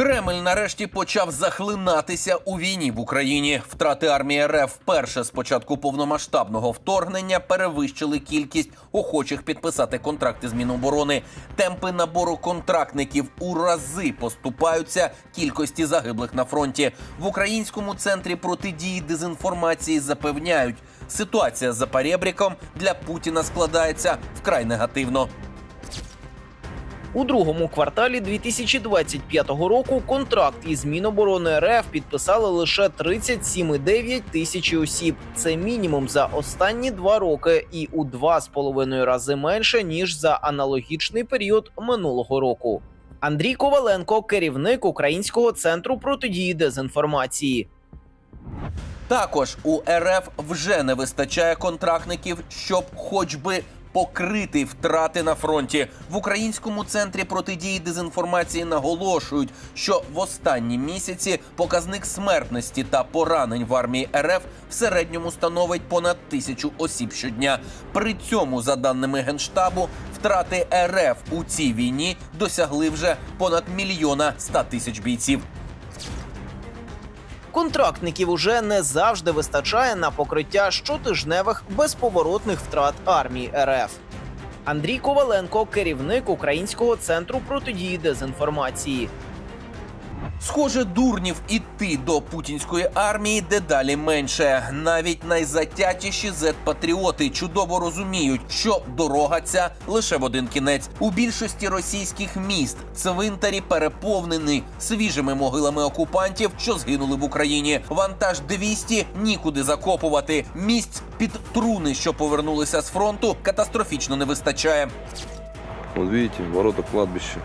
Кремль нарешті почав захлинатися у війні в Україні. Втрати армії РФ вперше з початку повномасштабного вторгнення перевищили кількість охочих підписати контракти з Міноборони. Темпи набору контрактників у рази поступаються кількості загиблих на фронті. В українському центрі протидії дезінформації запевняють, ситуація за перебріком для Путіна складається вкрай негативно. У другому кварталі 2025 року контракт із Міноборони РФ підписали лише 37,9 тисячі осіб. Це мінімум за останні два роки і у два з половиною рази менше ніж за аналогічний період минулого року. Андрій Коваленко, керівник Українського центру протидії дезінформації. Також у РФ вже не вистачає контрактників, щоб хоч би покрити втрати на фронті. В українському центрі протидії дезінформації наголошують, що в останні місяці показник смертності та поранень в армії РФ в середньому становить понад тисячу осіб щодня. При цьому, за даними генштабу, втрати РФ у цій війні досягли вже понад мільйона ста тисяч бійців. Контрактників уже не завжди вистачає на покриття щотижневих безповоротних втрат армії РФ. Андрій Коваленко, керівник Українського центру протидії дезінформації. Схоже, дурнів іти до путінської армії дедалі менше. Навіть найзатятіші зет-патріоти чудово розуміють, що дорога ця лише в один кінець. У більшості російських міст цвинтарі переповнені свіжими могилами окупантів, що згинули в Україні. Вантаж 200 нікуди закопувати. Місць під труни, що повернулися з фронту, катастрофічно не вистачає. Вот видите, ворота кладбища.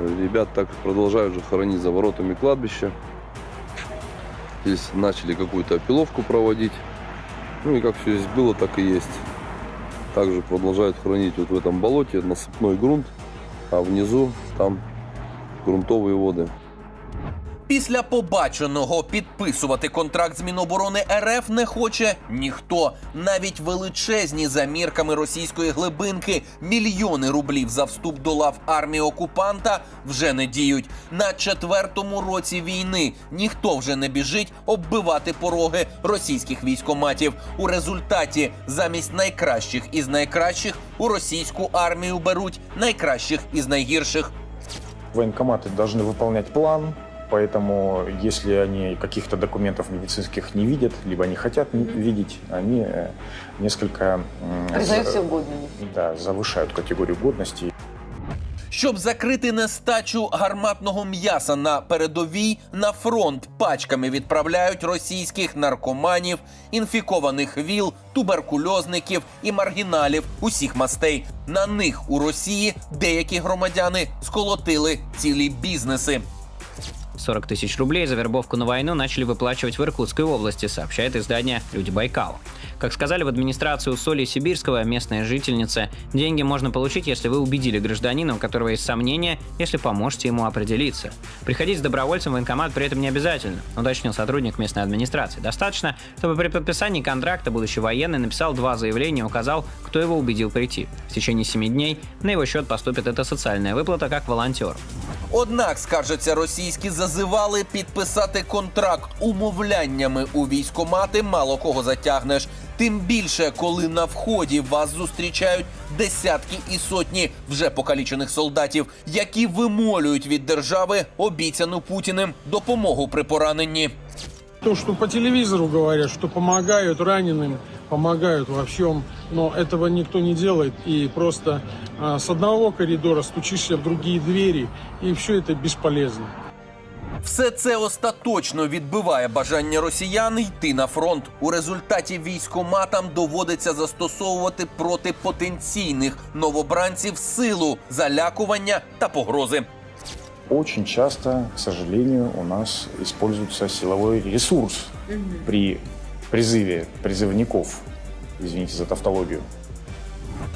Ребят так продолжают же хоронить за воротами кладбища. Здесь начали какую-то опиловку проводить. Ну и как все здесь было, так и есть. Также продолжают хранить вот в этом болоте насыпной грунт, а внизу там грунтовые воды. Після побаченого підписувати контракт з Міноборони РФ не хоче ніхто. Навіть величезні за мірками російської глибинки мільйони рублів за вступ до лав армії окупанта вже не діють. На четвертому році війни ніхто вже не біжить оббивати пороги російських військоматів. У результаті замість найкращих із найкращих у російську армію беруть найкращих із найгірших. Военкоматы должны выполнять план, поэтому если они каких-то документов медицинских не видят, либо не хотят н- видеть, они э, несколько м, Признаются за- угодными. да, завышают категорию годности Щоб закрити нестачу гарматного м'яса на передовій, на фронт пачками відправляють російських наркоманів, інфікованих віл, туберкульозників і маргіналів усіх мастей. На них у Росії деякі громадяни сколотили цілі бізнеси. 40 тысяч рублей за вербовку на войну начали выплачивать в Иркутской области, сообщает издание «Люди Байкал». Как сказали в администрацию Соли Сибирского, местная жительница, деньги можно получить, если вы убедили гражданина, у которого есть сомнения, если поможете ему определиться. Приходить с добровольцем в военкомат при этом не обязательно, уточнил сотрудник местной администрации. Достаточно, чтобы при подписании контракта будущий военный написал два заявления и указал, кто его убедил прийти. В течение 7 дней на его счет поступит эта социальная выплата как волонтер. Однак, скаржаться російські зазивали підписати контракт умовляннями у військомати мало кого затягнеш. Тим більше, коли на вході вас зустрічають десятки і сотні вже покалічених солдатів, які вимолюють від держави обіцяну путіним допомогу при пораненні. То, что по телевизору говорят, что помогают раненым, помогают во всем, но этого никто не делает. И просто а, с одного коридора стучишься в другие двери, и все это бесполезно. Все це остаточно відбиває бажання росіян йти на фронт. У результаті військоматам доводиться застосовувати проти потенційних новобранців силу, залякування та погрози. Очень часто, к сожалению, у нас используется силовой ресурс при призыве призивників, Извините за тавтологію.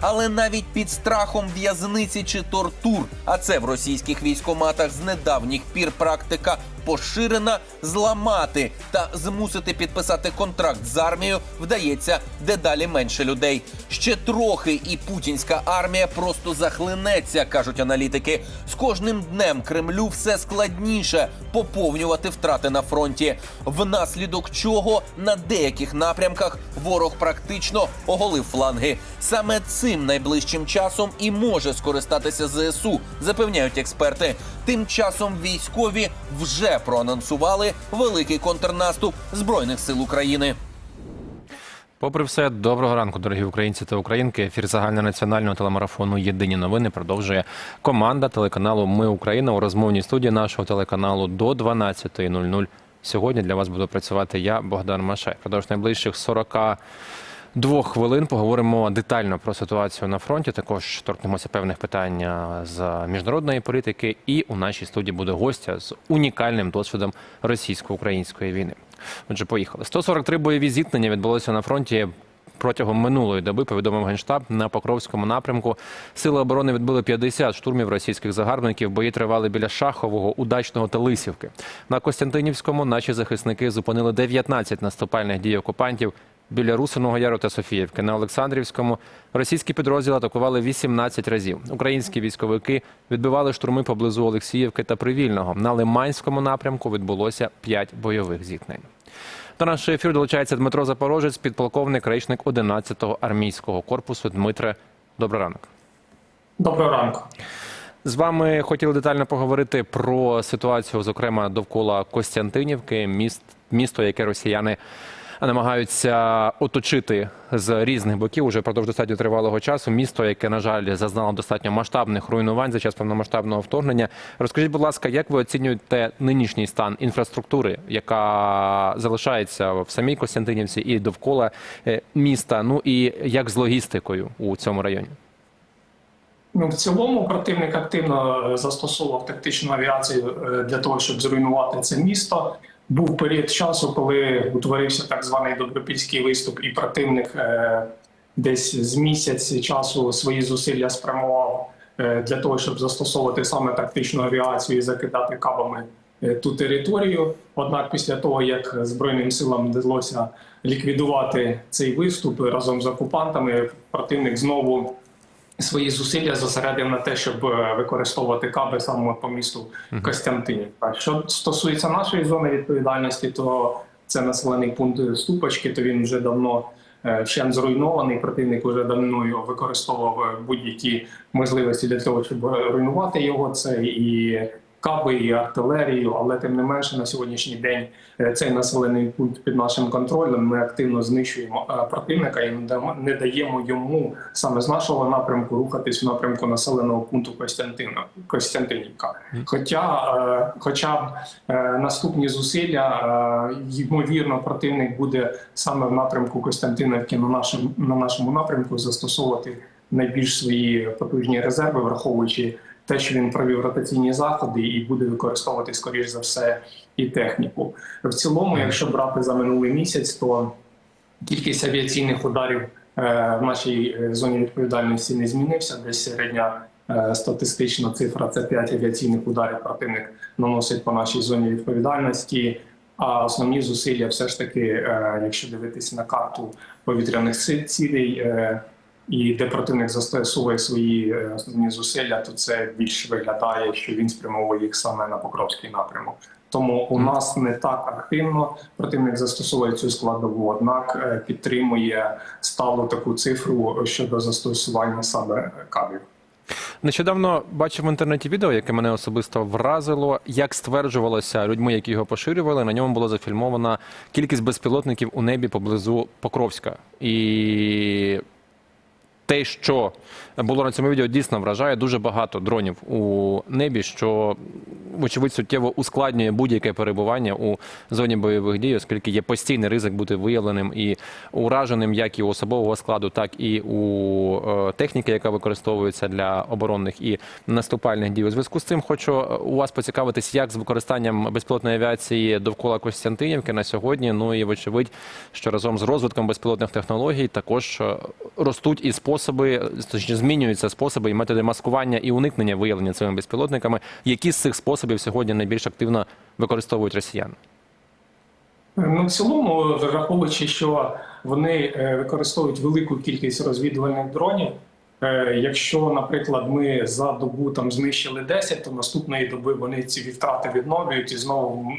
Але навіть під страхом в'язниці чи тортур, а це в російських військоматах з недавніх пір практика поширена, зламати та змусити підписати контракт з армією вдається дедалі менше людей. Ще трохи, і путінська армія просто захлинеться, кажуть аналітики. З кожним днем Кремлю все складніше поповнювати втрати на фронті, внаслідок чого на деяких напрямках ворог практично оголив фланги. Саме цим найближчим часом і може скористатися ЗСУ, запевняють експерти. Тим часом військові вже проанонсували великий контрнаступ збройних сил України. Попри все, доброго ранку, дорогі українці та українки. Ефір загальнонаціонального телемарафону Єдині новини продовжує команда телеканалу Ми Україна у розмовній студії нашого телеканалу до 12.00. Сьогодні для вас буду працювати я, Богдан Машай. Продовж найближчих 40 Двох хвилин поговоримо детально про ситуацію на фронті. Також торкнемося певних питань з міжнародної політики. І у нашій студії буде гостя з унікальним досвідом російсько-української війни. Отже, поїхали. 143 бойові зіткнення відбулося на фронті. Протягом минулої доби повідомив генштаб на Покровському напрямку. Сили оборони відбили 50 штурмів російських загарбників. Бої тривали біля Шахового, Удачного та Лисівки. На Костянтинівському наші захисники зупинили 19 наступальних дій окупантів біля Русиного Яру та Софіївки. На Олександрівському російські підрозділи атакували 18 разів. Українські військовики відбивали штурми поблизу Олексіївки та Привільного. На Лиманському напрямку відбулося 5 бойових зіткнень. До нашого ефіру долучається Дмитро Запорожець, підполковник, речник 11-го армійського корпусу. Дмитре, добрий ранок. Доброго ранку. З вами хотіли детально поговорити про ситуацію, зокрема довкола Костянтинівки, міст, місто, яке росіяни намагаються оточити з різних боків уже впродовж достатньо тривалого часу. Місто, яке на жаль зазнало достатньо масштабних руйнувань за час повномасштабного вторгнення. Розкажіть, будь ласка, як ви оцінюєте нинішній стан інфраструктури, яка залишається в самій Костянтинівці і довкола е, міста? Ну і як з логістикою у цьому районі? Ну, в цілому противник активно е, застосовував тактичну авіацію е, для того, щоб зруйнувати це місто. Був період часу, коли утворився так званий добропільський виступ, і противник е, десь з місяць часу свої зусилля спрямував е, для того, щоб застосовувати саме тактичну авіацію і закидати кабами е, ту територію. Однак, після того як збройним силам вдалося ліквідувати цей виступ разом з окупантами, противник знову свої зусилля зосередив на те, щоб е, використовувати каби саме по місту Костянтинівка. Що стосується нашої зони відповідальності, то це населений пункт Ступочки, то він вже давно вщен зруйнований. Противник вже давно його використовував е, будь-які можливості для того, щоб руйнувати його. Це і каби, і артилерію, але тим не менше на сьогоднішній день е, цей населений пункт під нашим контролем. Ми активно знищуємо е, противника і не даємо йому саме з нашого напрямку рухатись в напрямку населеного пункту Костянтина Костянтинівка. Хоча, е, хоча б наступні зусилля, ймовірно, противник буде саме в напрямку Костянтинівки на нашому на нашому напрямку застосовувати найбільш свої потужні резерви, враховуючи те, що він провів ротаційні заходи і буде використовувати скоріш за все і техніку. В цілому, якщо брати за минулий місяць, то кількість авіаційних ударів е, в нашій е, зоні відповідальності не змінився. Десь середня е, статистична цифра це 5 авіаційних ударів противник наносить по нашій зоні відповідальності. А основні зусилля, все ж таки, якщо дивитися на карту повітряних цілей, і де противник застосовує свої е, основні зусилля, то це більш виглядає, що він спрямовує їх саме на Покровський напрямок. Тому у нас не так активно противник застосовує цю складову, однак е, підтримує сталу таку цифру щодо застосування саме кабів. Нещодавно бачив в інтернеті відео, яке мене особисто вразило. Як стверджувалося людьми, які його поширювали, на ньому було зафільмована кількість безпілотників у небі поблизу Покровська. І те, що було на цьому відео, дійсно вражає дуже багато дронів у небі, що вочевидь суттєво ускладнює будь-яке перебування у зоні бойових дій, оскільки є постійний ризик бути виявленим і ураженим як і у особового складу, так і у е, техніки, яка використовується для оборонних і наступальних дій. У зв'язку з цим хочу е, у вас поцікавитись, як з використанням безпілотної авіації довкола Костянтинівки на сьогодні. Ну і вочевидь, що разом з розвитком безпілотних технологій також е, ростуть і способи, точніше, змінюються способи і методи маскування і уникнення виявлення цими безпілотниками. Які з цих способів сьогодні найбільш активно використовують росіяни? Ну, в цілому, враховуючи, що вони е, використовують велику кількість розвідувальних дронів. е, Якщо, наприклад, ми за добу там знищили 10, то наступної доби вони ці втрати відновлюють, і знову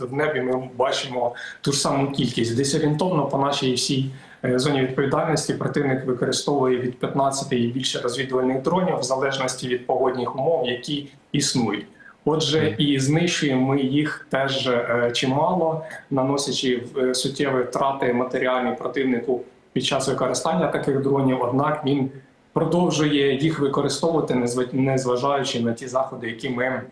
в- небі ми бачимо ту ж саму кількість. Десь орієнтовно по нашій всій зоні відповідальності противник використовує від 15 і більше розвідувальних дронів в залежності від погодних умов, які існують. Отже, і знищуємо ми їх теж е, чимало, наносячи е, суттєві втрати матеріальні противнику під час використання таких дронів. Однак він продовжує їх використовувати, незва- незважаючи на ті заходи, які ми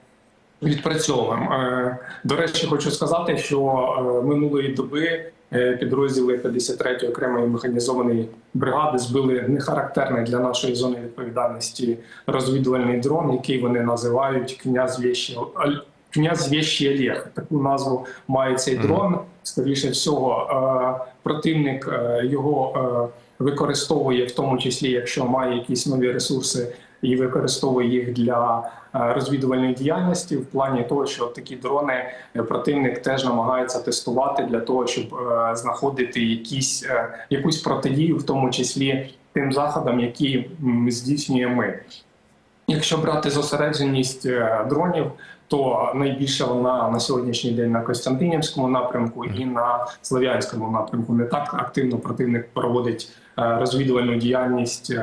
відпрацьовуємо. Е, До речі, хочу сказати, що е, минулої доби е, підрозділи 53-ї окремої механізованої бригади збили нехарактерний для нашої зони відповідальності розвідувальний дрон, який вони називають князь Вєщі князь Вєщі Олег. Таку назву має цей дрон. Скоріше всього, е, противник е, його е, використовує, в тому числі, якщо має якісь нові ресурси, і використовує їх для е, розвідувальної діяльності в плані того, що такі дрони е, противник теж намагається тестувати для того, щоб е, знаходити якісь якусь протидію, в тому числі тим заходам, які здійснюємо ми. Якщо брати зосередженість дронів, то найбільше вона на сьогоднішній день на Костянтинівському напрямку і на Слов'янському напрямку. Не так активно противник проводить розвідувальну діяльність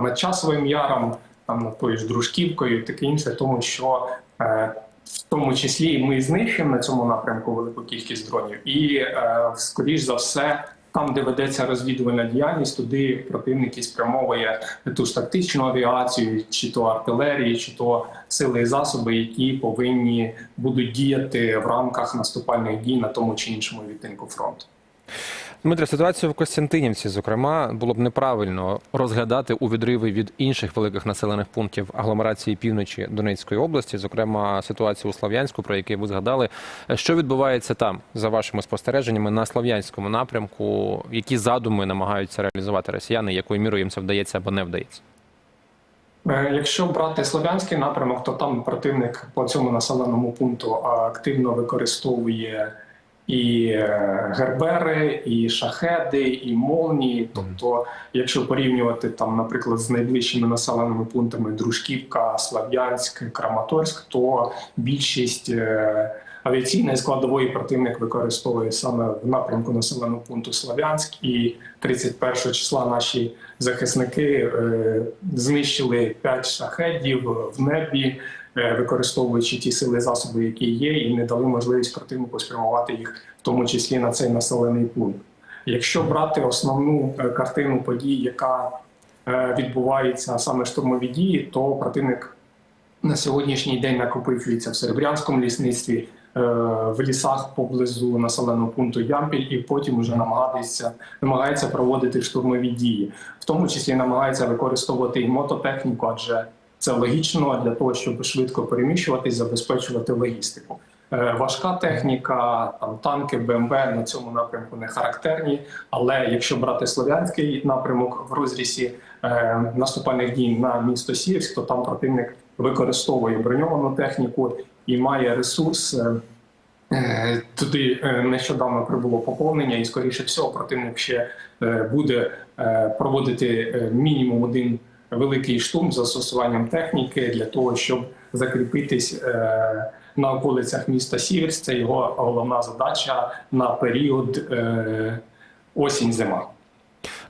над часовим яром, там над тою ж дружківкою, таке інше, тому що е, в тому числі ми знищуємо на цьому напрямку велику кількість дронів, і е, скоріш за все. Там, де ведеться розвідувальна діяльність, туди противник і спрямовує ту ж тактичну авіацію, чи то артилерії, чи то сили і засоби, які повинні будуть діяти в рамках наступальних дій на тому чи іншому відтинку фронту. Дмитре, ситуацію в Костянтинівці, зокрема, було б неправильно розглядати у відриви від інших великих населених пунктів агломерації півночі Донецької області, зокрема ситуацію у Слов'янську, про який ви згадали. Що відбувається там за вашими спостереженнями на слов'янському напрямку? Які задуми намагаються реалізувати росіяни? Якою мірою їм це вдається або не вдається? Е, Якщо брати слов'янський напрямок, то там противник по цьому населеному пункту активно використовує і е, гербери, і шахеди, і молнії. Тобто, якщо порівнювати там, наприклад, з найближчими населеними пунктами Дружківка, Слав'янськ, Краматорськ, то більшість е, авіаційної складової противник використовує саме в напрямку населеного пункту Слав'янськ, і 31 числа наші захисники е, знищили 5 шахедів в небі, використовуючи ті сили засоби, які є, і не дали можливість противнику спрямувати їх, в тому числі на цей населений пункт. Якщо брати основну е, картину подій, яка е, відбувається саме штурмові дії, то противник на сьогоднішній день накопичується в Серебрянському лісництві, е, в лісах поблизу населеного пункту Ямпіль, і потім вже намагається, намагається проводити штурмові дії, в тому числі намагається використовувати і мототехніку, адже це логічно для того, щоб швидко переміщуватись, забезпечувати логістику. Е, Важка техніка, там танки, БМВ на цьому напрямку не характерні. Але якщо брати слов'янський напрямок в розрізі е, наступальних дій на місто Сіївськ, то там противник використовує броньовану техніку і має ресурс. е, е, Туди е, нещодавно прибуло поповнення, і скоріше всього противник ще буде проводити мінімум один великий штурм з застосуванням техніки для того, щоб закріпитись е, на околицях міста Сіверськ. Це його головна задача на період е, осінь-зима.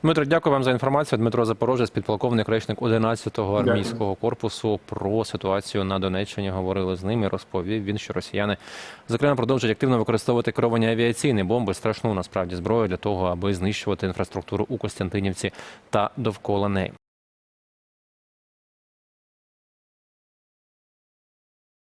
Дмитро, дякую вам за інформацію. Дмитро Запорожець, підполковник речник 11-го армійського корпусу. Про ситуацію на Донеччині говорили з ними. Розповів він, що росіяни зокрема продовжують активно використовувати керовані авіаційні бомби, страшну насправді зброю для того, аби знищувати інфраструктуру у Костянтинівці та довкола неї.